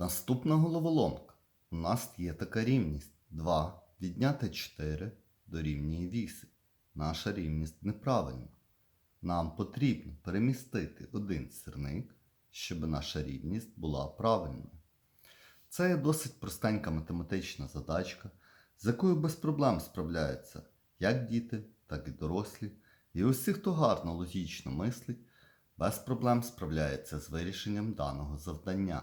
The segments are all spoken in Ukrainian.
Наступна головоломка. У нас є така рівність 2 відняти 4 дорівнює 8. Наша рівність неправильна. Нам потрібно перемістити один сірник, щоб наша рівність була правильною. Це є досить простенька математична задачка, з якою без проблем справляються як діти, так і дорослі. І усі, хто гарно логічно мислить, без проблем справляється з вирішенням даного завдання.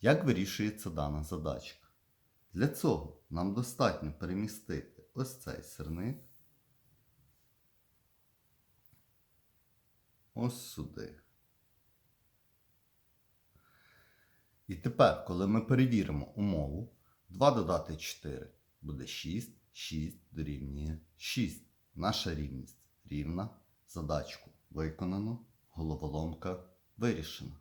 Як вирішується дана задачка? Для цього нам достатньо перемістити ось цей сирник ось сюди. І тепер, коли ми перевіримо умову, 2 додати 4 буде 6, 6 дорівнює 6. Наша рівність рівна. Задачку виконано, головоломка вирішена.